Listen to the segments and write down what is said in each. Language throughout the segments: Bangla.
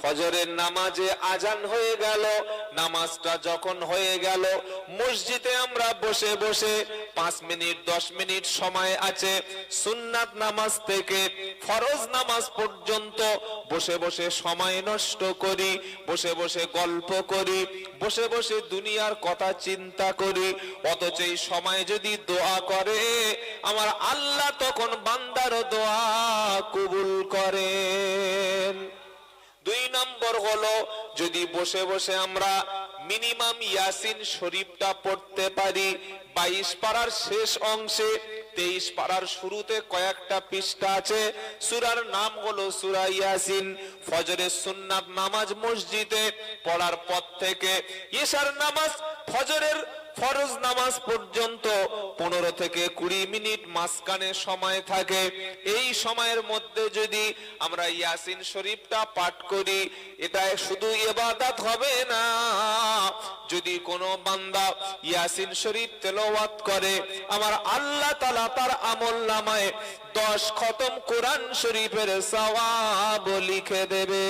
ফজরের নামাজে আজান হয়ে গেল, নামাজটা যখন হয়ে গেল, মসজিদে আমরা বসে বসে পাঁচ মিনিট, দশ মিনিট সময় আছে, সুন্নাত নামাজ থেকে ফরজ নামাজ পর্যন্ত বসে বসে সময় নষ্ট করি, বসে বসে গল্প করি, বসে বসে দুনিয়ার কথা চিন্তা করি, অথচ এই সময় যদি দোয়া করে, আমার আল্লাহ তখন বান্দার দোয়া কবুল নম্বর হলো, যদি বসে বসে আমরা মিনিমাম ইয়াসিন শরীফটা পড়তে পারি, বাইশ পাড়ার শেষ অংশে, তেইশ পাড়ার শুরুতে কয়েকটা পৃষ্ঠা আছে, সুরার নাম হলো সুরা ইয়াসিন। ফজরের সুন্নাত নামাজ মসজিদে পড়ার পর থেকে ইসার নামাজ ফজরের ফরজ নামাজ পর্যন্ত পনেরো থেকে কুড়ি মিনিট মাঝখানে সময় থাকে। এই সময়ের মধ্যে যদি আমরা ইয়াসিন শরীফটা পাঠ করি এটা শুধু এবাদাত হবে না। যদি কোনো বান্দা ইয়াসিন শরীফ তেলাওয়াত করে, আমার আল্লাহ তালা তার আমল নামায় দশ খতম কোরআন শরীফের সওয়াব লিখে দেবে।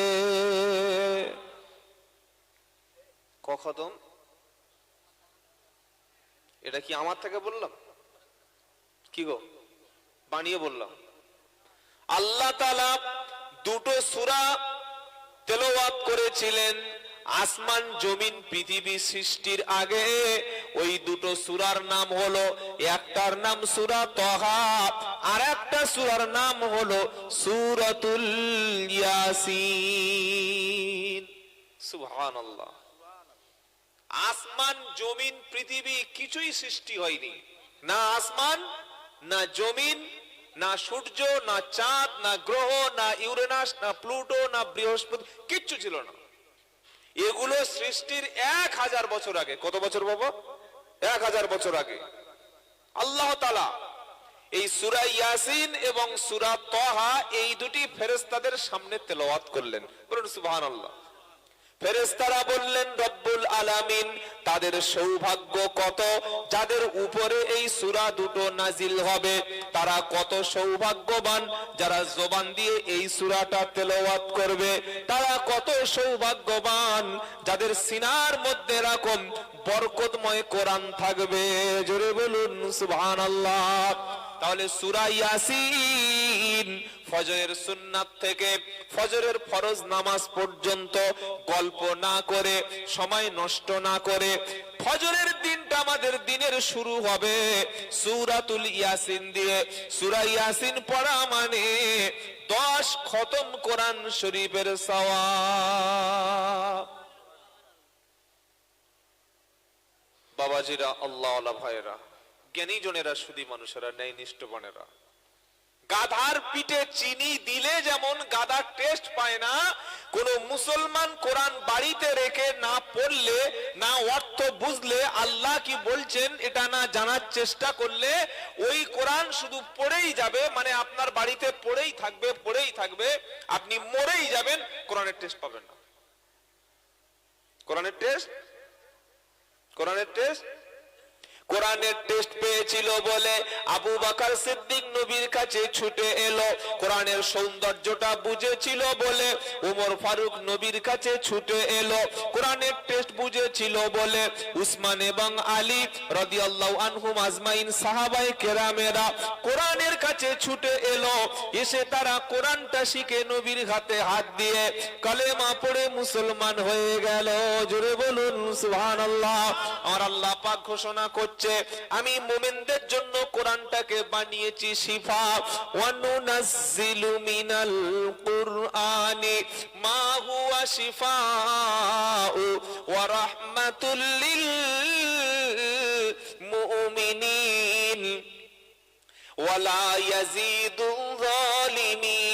ক এটা কি আমার থেকে বললাম? কি গো? বানিয়ে বললাম। আল্লাহ তালা দুটো সুরা তেলাওয়াত করেছিলেন, আসমান, জমিন, পৃথিবী সৃষ্টির আগে। ওই দুটো সুরার নাম হলো, একটার নাম সুরা তহা, আর একটা সুরার নাম হলো সুরাতুল ইয়াসিন। সুবহানাল্লাহ। আসমান, জমিন, পৃথিবী কিছুই সৃষ্টি হয়নি। না আসমান, না জমিন, না সূর্য, না চাঁদ, না গ্রহ, না ইউরেনাস, না প্লুটো, না বৃহস্পতি, কিচ্ছু ছিল না। এগুলো সৃষ্টির এক হাজার বছর আগে। কত বছর বাবা? এক হাজার বছর আগে। আল্লাহ তালা এই সুরা ইয়াসিন এবং সুরা তহা এই দুটি ফেরেস্তাদের সামনে তেলাওয়াত করলেন। বলুন সুবহান আল্লাহ ফেরেস্তারা বললেন, রব্বুল আলামিন, তাদের সৌভাগ্য কত? যাদের উপরে এই সূরা দুটো নাজিল হবে, তারা কত সৌভাগ্যবান? যারা জবান দিয়ে এই সূরাটা তেলাওয়াত করবে, তারা কত সৌভাগ্যবান? যাদের সিনার মধ্যে এরকম বরকতময় কোরআন থাকবে। জোরে বলুন, সুবহানাল্লাহ। তাহলে সূরা ইয়াসিন ফজরের সুন্নাত থেকে ফজরের ফরজ নামাজ পর্যন্ত গল্প না করে, সময় নষ্ট না করে ফজরের দিনটা আমাদের দিনের শুরু হবে। সূরাতুল ইয়াসিন দিয়ে, সূরা ইয়াসিন পড়া মানে দশ খতম কোরআন শরীফের সওয়াব। বাবাজিরা আল্লাহ ভাইরা জ্ঞানী জনেরা, সুদী মানুষেরা ন্যায় নিষ্ঠবনেরা গাধার পিঠে চিনি দিলে যেমন গাধার টেস্ট পায় না, কোন মুসলমান কোরআন বাড়িতে রেখে না পড়লে, না অর্থ বুঝলে আল্লাহ কি বলছেন এটা না জানার চেষ্টা করলে ওই কোরআন শুধু পড়েই যাবে মানে আপনার বাড়িতে পড়েই থাকবে পড়েই থাকবে, আপনি মরেই যাবেন, কোরআনের টেস্ট পাবেন না। কোরআনের টেস্ট কোরআনের টেস্ট কোরআনের টেস্ট পেয়েছিল বলে আবু বাকার সিদ্দিক নবীর কাছে ছুটে এলো। কোরআনের সৌন্দর্যটা বুঝেছিল বলে উমর ফারুক নবীর কাছে ছুটে এলো। কোরআনের টেস্ট বুঝেছিল বলে উসমান এবং আলী রাদিয়াল্লাহু আনহুম আজমাইন সাহাবায়ে কেরামেরা কোরআনের কাছে ছুটে এলো। এসে তারা কোরআনটা শিখে নবীর হাতে হাত দিয়ে কালেমা পড়ে মুসলমান হয়ে গেল। জোরে বলুন, সুবহানাল্লাহ। আমার আল্লাহ পাক ঘোষণা করছে আমি মুমিনদের জন্য কোরআনটাকে বানিয়েছি শিফা। ওয়ানুনাজ্জিলু মিনাল কুরআনি, মা হুয়া শিফাউ, ওয়া রাহমাতুল লিল মুমিনিন। ওয়ালা ইয়াজিদু যালিমিনা।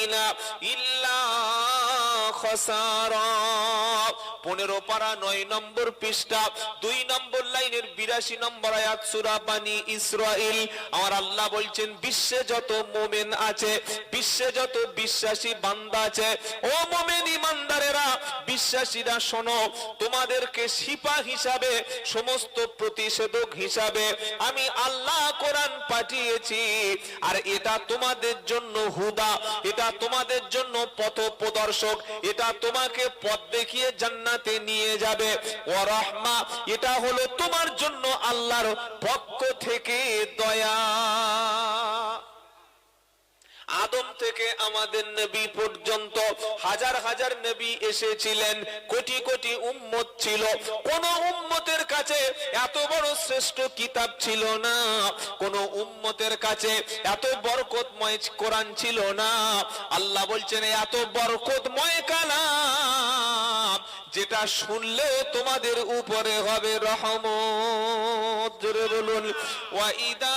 পনেরো পারা নয় নম্বর পৃষ্ঠা, দুই নম্বর লাইনের বিরাশি নম্বর আয়াত আমার আল্লাহ বলছেন, বিশ্বে যত মোমেন আছে, বিশ্বে যত বিশ্বাসী বান্দা আছে, ও মোমেন ইমানদারেরা, বিশ্বাসীরা শোনো, তোমাদেরকে সিপা হিসাবে, সমস্ত প্রতিষেধক হিসাবে আমি আল্লাহ কোরআন পাঠিয়েছি। আর এটা তোমাদের জন্য হুদা, এটা তোমাদের জন্য পথ প্রদর্শক এটা তোমাকে পথ দেখিয়ে জান্নাতে নিয়ে যাবে। ও রহমা, এটা হলো তোমার জন্য আল্লাহর পক্ষ থেকে দয়া। আদম থেকে আমাদের নবী পর্যন্ত হাজার হাজার নবী এসেছিলেন, কোটি কোটি উম্মত ছিল। কোন উম্মতের কাছে এত বড় শ্রেষ্ঠ কিতাব ছিল না। কোন উম্মতের কাছে এত বরকতময় কোরআন ছিল না। আল্লাহ বলছেন, এত বরকতময় কালাম যেটা শুনলে তোমাদের উপরে হবে রহমত। জোরে বলুন ওয়াইদা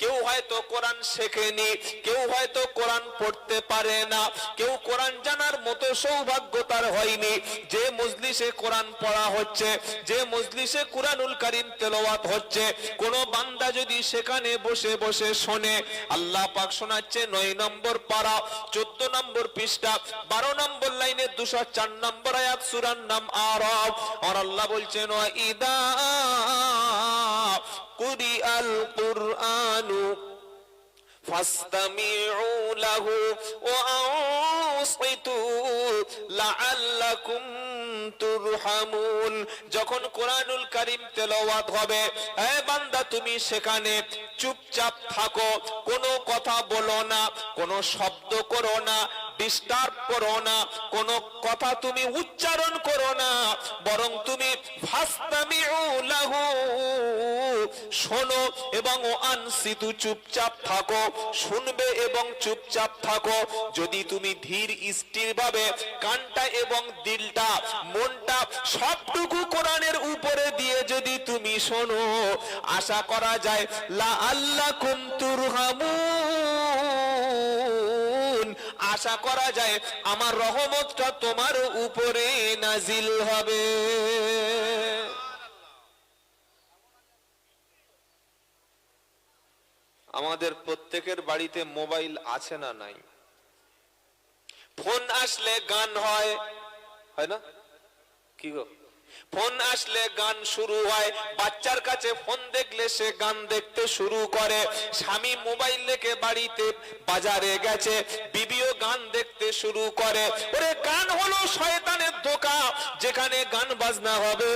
কেউ হয়তো কোরআন শেখেনি, কেউ হয়তো কোরআন পড়তে পারে না, কেউ কোরআন জানার মতো সৌভাগ্য তার হয়নি। যে মজলিসে কোরআন পড়া হচ্ছে, যে মজলিসে কোরআনুল কারীম তেলাওয়াত হচ্ছে, কোন বান্দা যদি সেখানে বসে বসে শোনে, আল্লাহ পাক শোনাচ্ছে নয় নম্বর পারা, চোদ্দ নম্বর পৃষ্ঠা, বারো নম্বর লাইনে দুশো চার নম্বর আয়াত, সুরার নাম আরব আর আল্লাহ বলছেন ইদা কুরি আল কুরআনু فاستمعوا له وأنصتوا لعلكم তুরহামুন যখন কোরআনুল কারীম তেলাওয়াত হবে এ বান্দা তুমি সেখানে চুপচাপ থাকো কোনো কথা বলো না কোনো শব্দ করো না ডিস্টার্ব করো না কোনো কথা তুমি উচ্চারণ করো না বরং তুমি ফাস্তামিউ লাহু শোনো এবং ও আনসিতু চুপচাপ থাকো, শুনবে এবং চুপচাপ থাকো। যদি তুমি ধীর স্থির ভাবে কানটা এবং দিলটা, মনটা সবটুকু কোরআনের উপরে দিয়ে যদি তুমি শোনো, আশা করা যায় লা আল্লাহ কুম তুরহামুন। আশা করা যায়, আমার রহমতটা তোমার উপরে নাজিল হবে। আমাদের প্রত্যেকের বাড়িতে মোবাইল আছে না নাই? ফোন আসলে গান হয়। হয় না? কি গো? ফোন আসলে গান শুরু হয়। বাচ্চার কাছে ফোন দেখলে সে গান দেখতে শুরু করে। স্বামী মোবাইল রেখে বাড়িতে বাজারে গেছে। বিবিও গান দেখতে শুরু করে। ওরে গান হলো শয়তানের ধোকা যেখানে গান বাজনা হবে,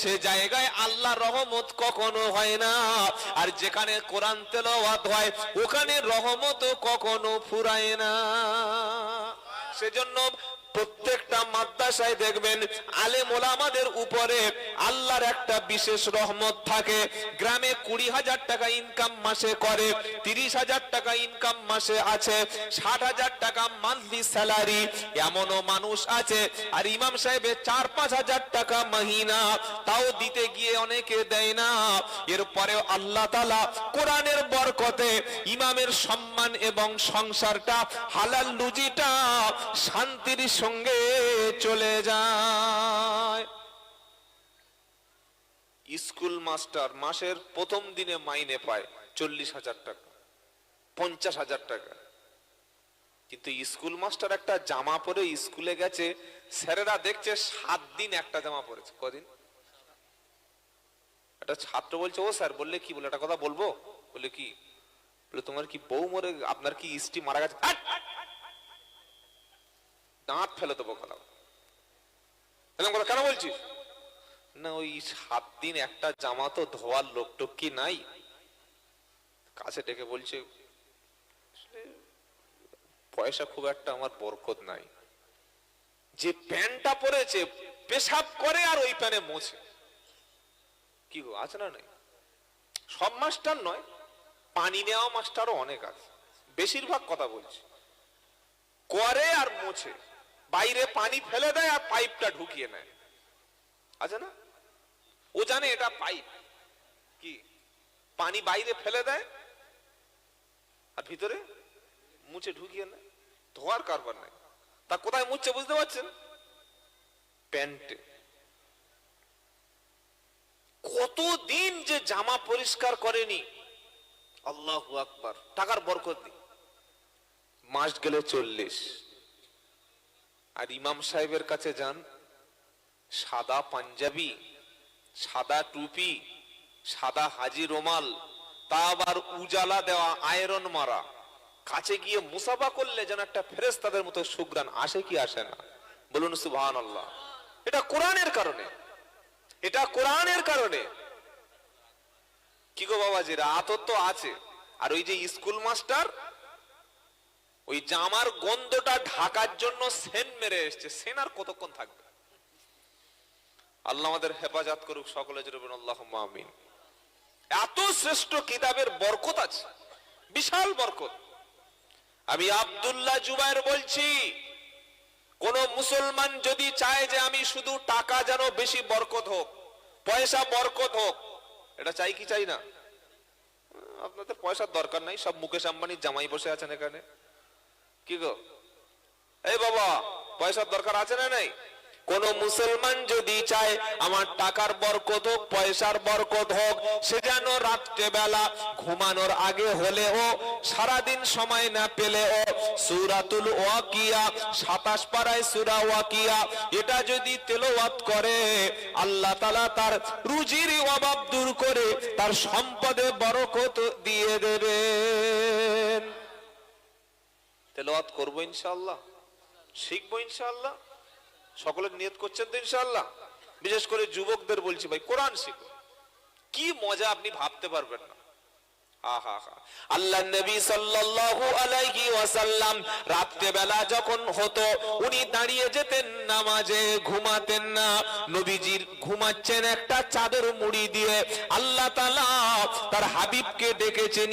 সে জায়গায় আল্লাহ রহমত কখনো হয় না। আর যেখানে কোরআন তেলাওয়াত হয়, ওখানে রহমত কখনো ফুরায় না। সেজন্য প্রত্যেকটা মাদ্রাসায় দেখবেন আলেম ওলামাদের উপরে আল্লাহর একটা বিশেষ রহমত থাকে। গ্রামে কুড়ি হাজার টাকা ইনকাম মাসে করে, তিরিশ হাজার টাকা ইনকাম মাসে আছে, ষাট হাজার টাকা মান্থলি স্যালারি এমনও মানুষ আছে। আর ইমাম সাহেবের চার পাঁচ হাজার টাকা মাহিনা, তাও দিতে গিয়ে অনেকে দেয় না। এরপরে আল্লাহ তালা কোরআনের বরকতে ইমামের সম্মান এবং সংসারটা হালাল লুজিটা, শান্তির সঙ্গে চলে যায়। স্কুল মাস্টার মাসের প্রথম দিনে মাইনে পায় চল্লিশ হাজার টাকা, পঞ্চাশ হাজার টাকা। কিন্তু স্কুল মাস্টার একটা জামা পরে স্কুলে গেছে, স্যারেরা দেখছে সাত দিন একটা জামা পরেছে। কদিন? একটা ছাত্র বলছে, ও স্যার, বললে কি, বলে একটা কথা বলব? বলে কি? বলে, তোমার কি বউ মরে, আপনার কি স্ত্রী মারা গেছে! দাঁত ফেলে দেবো কথা এরকম কথা কেন বলছিস? না, ওই সাত দিন একটা জামা তো ধোয়ার লোক টোক কি নাই? কাছে ডেকে বলছে পয়সা খুব একটা আমার বরকত নাই। যে প্যান্টটা পরেছে, পেশাব করে আর ওই প্যানে মোছে। কি গো, আছে না নাই? সব মাস্টার নয়, পানি নেওয়া মাস্টারও অনেক আছে। বেশিরভাগ কথা বলছি। করে আর মোছে। বাইরে পানি ফেলে দেয় আর পাইপটা ঢুকিয়ে নেয়। আছে না? ও জানে এটা পাইপ। কি? পানি বাইরে ফেলে দেয় আর ভিতরে মুছে ঢুকিয়ে নেয়। ধোয়ার কারবার নাই তা কোথায় মুছছে বুঝতে পারছেন? প্যান্টে। কতদিন যে জামা পরিষ্কার করেনি। আল্লাহ আকবার। টাকার বরকত নেই। মাস গেলে চল্লিশ। আর ইমাম সাহেবের কাছে যান। সাদা পাঞ্জাবি, সাদা টুপি, সাদা হাজি রোমাল, তা আবার উজালা দেওয়া আয়রন মারা। কাছে গিয়ে মুসাফা করলে যেন একটা ফেরেস্তাদের মতো সুগ্রান আসে কি আসে না। বলুন সুবহান আল্লাহ এটা কোরআনের কারণে। এটা কোরআনের কারণে। কি গো বাবাজিরা আতর তো আছে। আর ওই যে স্কুল মাস্টার ওই জামার গন্ধটা ঢাকার জন্য সেন মেরে এসছে। সেন আর কতক্ষণ থাকবে? আল্লাহ আমাদের হেফাজত করুক, সকলে জরুবেন আল্লাহ আমিন। এত শ্রেষ্ঠ কিতাবের বরকত আছে, বিশাল বরকত। আমি আব্দুল্লাহ জুবাইর বলছি, কোন মুসলমান যদি চায় যে আমি শুধু টাকা যেন বেশি বরকত হোক, পয়সা বরকত হোক, এটা চাই কি চাই না? আপনাদের পয়সার দরকার নাই, সব মুকেশ আম্বানির জামাই বসে আছেন এখানে। কি গো? এই বাবা, পয়সার দরকার আছে না নাই? কোন মুসলমান যদি চায় আমার টাকার বরকত হোক, পয়সার বরকত হোক, সে যেন রাত্রে বেলা ঘুমানোর আগে হলেও সারাদিন সময় না পেলেও সুরাতুল ওয়াকিয়া, সাতাশ পাড়ায় সুরা ওয়াকিয়া, এটা যদি তেলাওয়াত করে, আল্লাহ তালা তার রুজির অভাব দূর করে, তার সম্পদে বরকত দিয়ে দেবেন। তেলাওয়াত করব ইনশাআল্লাহ। শিখব ইনশাআল্লাহ। সকলে নিয়ত করছেন তো ইনশাআল্লাহ। বিশেষ করে যুবকদের বলছি ভাই, কোরআন শিখো। কি মজা আপনি ভাবতে পারবেন না। আল্লাহ নবী সাল্লাল্লাহু আলাইহি ওয়াসাল্লাম রাত্রে যখন হতো, উনি দাঁড়িয়ে যেতেন নামাজে, ঘুমাতেন না। নবীজির ঘুমাচ্ছেন একটা চাদর মুড়ি দিয়ে। আল্লাহ তার হাবিবকে ডেকেছেন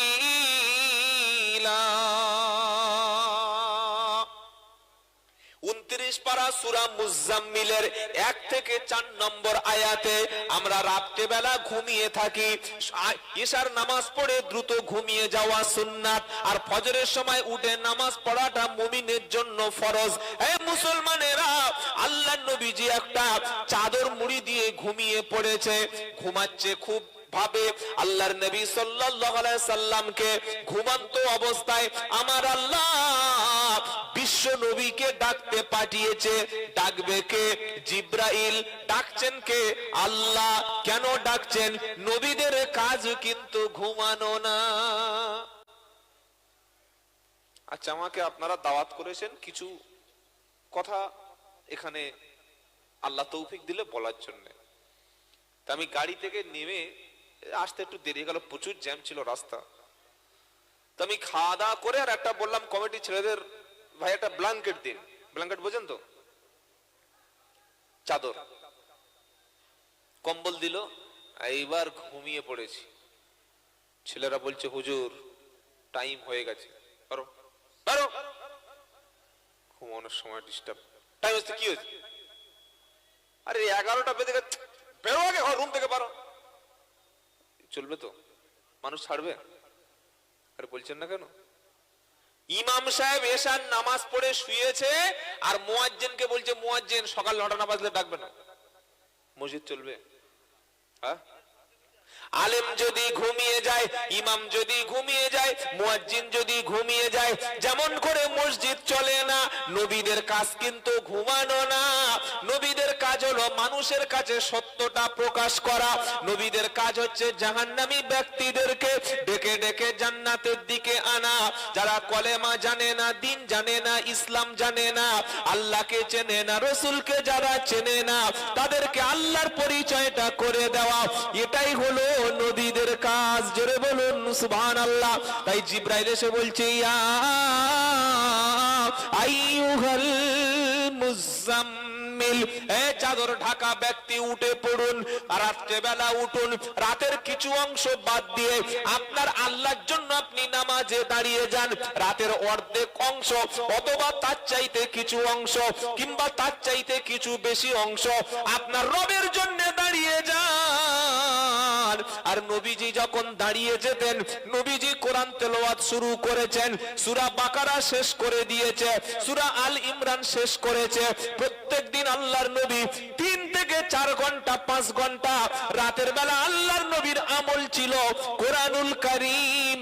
উনত্রিশ পারা সুরা মুজাম্মিলের এক থেকে চার নম্বর আয়াতে আমরা রাত্রে বেলা ঘুমিয়ে থাকি। ঈশার নামাজ পড়ে দ্রুত ঘুমিয়ে যাওয়া সুন্নাত, আর ফজরের সময় উঠে নামাজ পড়াটা মুমিনের জন্য ফরজ। এই মুসলমানেরা, আল্লাহ নবীজি একটা চাদর মুড়ি দিয়ে ঘুমিয়ে পড়েছে। ঘুমাচ্ছে খুব ভাবে। আল্লাহর নবী সাল্লাল্লাহু আলাইহি সাল্লামকে ঘুমন্ত অবস্থায়, আমার আল্লাহ বিশ্ব নবীকে ডাকতে পাঠিয়েছে। ডাকবে কে? জিব্রাইল। ডাকছেন কে? আল্লাহ। কেন ডাকছেন? নবীদের কাজ কিন্তু ঘুমানো না। আচ্ছা আমাকে আপনারা দাওয়াত করেছেন। কিছু কথা এখানে আল্লাহ তৌফিক দিলে বলার জন্য। আমি গাড়ি থেকে নেমে, আসতে একটু দেরি গেল। প্রচুর জ্যাম ছিল রাস্তা। তো আমি খাওয়া দাওয়া করে আর একটা বললাম, কমিটি ছেলেদের ভাই, একটা ব্ল্যাঙ্কেট দিন। ব্ল্যাঙ্কেট বোঝেন তো? চাদর। কম্বল দিল, এইবার ঘুমিয়ে পড়েছি। ছেলেরা বলছে, হুজুর টাইম হয়ে গেছে। পারো? পারো? ঘুমানোর সময় ডিস্টার্ব টাইম হচ্ছে কি হয়েছে? আরে, এগারোটা বেজে গেছে। বেরো আগে রুম থেকে পারো। চলবে তো? মানুষ ছাড়বে? আরে, বলছেন না কেন? ইমাম সাহেব এসার নামাজ পড়ে শুয়েছে আর মোয়াজ্জেন কে বলছে, মোয়াজ্জেন, সকাল নটা না বাজলে ডাকবে না। মসজিদ চলবে। হ্যাঁ? আলেম যদি ঘুমিয়ে যায়, ইমাম যদি ঘুমিয়ে যায়, মুয়াজ্জিন যদি ঘুমিয়ে যায়, যেমন করে মসজিদ চলে না, নবীদের কাজ কিন্তু ঘুমানো না। নবীদের কাজ হলো মানুষের কাছে সত্যটা প্রকাশ করা। নবীদের কাজ হচ্ছে জাহান্নামী ব্যক্তিদেরকে ডেকে ডেকে জান্নাতের দিকে আনা। যারা কলেমা জানে না, দিন জানে না, ইসলাম জানে না, আল্লাহকে চেনে না, রসুলকে যারা চেনে না, তাদেরকে আল্লাহর পরিচয়টা করে দেওয়া। এটাই হলো নবীদের কাজ। জোরে বলুন সুবহান আল্লাহ তাই জিব্রাইল এসে বলছে, ইয়া আইয়ুহাল এ চাদর ঢাকা ব্যক্তি উঠে পড়ুন উঠুন। রাতের কিছু অংশ বাদ দিয়ে আপনার আল্লাহর জন্য আপনি নামাজে দাঁড়িয়ে যান। রাতের অর্ধেক অংশ অথবা তার চাইতে কিছু অংশ কিংবা তার চাইতে কিছু বেশি অংশ আপনার রবের জন্য দাঁড়িয়ে যান। আর নবীজি যখন দাঁড়িয়ে যেতেন, নবীজি কোরআন তেলোয়াত শুরু করেছেন, সুরা বাকারা শেষ করে দিয়েছে, সুরা আল ইমরান শেষ করেছে। প্রত্যেক দিন আল্লাহর নবী তিন থেকে চার ঘণ্টা, পাঁচ ঘণ্টা, রাতের বেলা আল্লাহর নবীর আমল ছিল কোরআনুল কারীম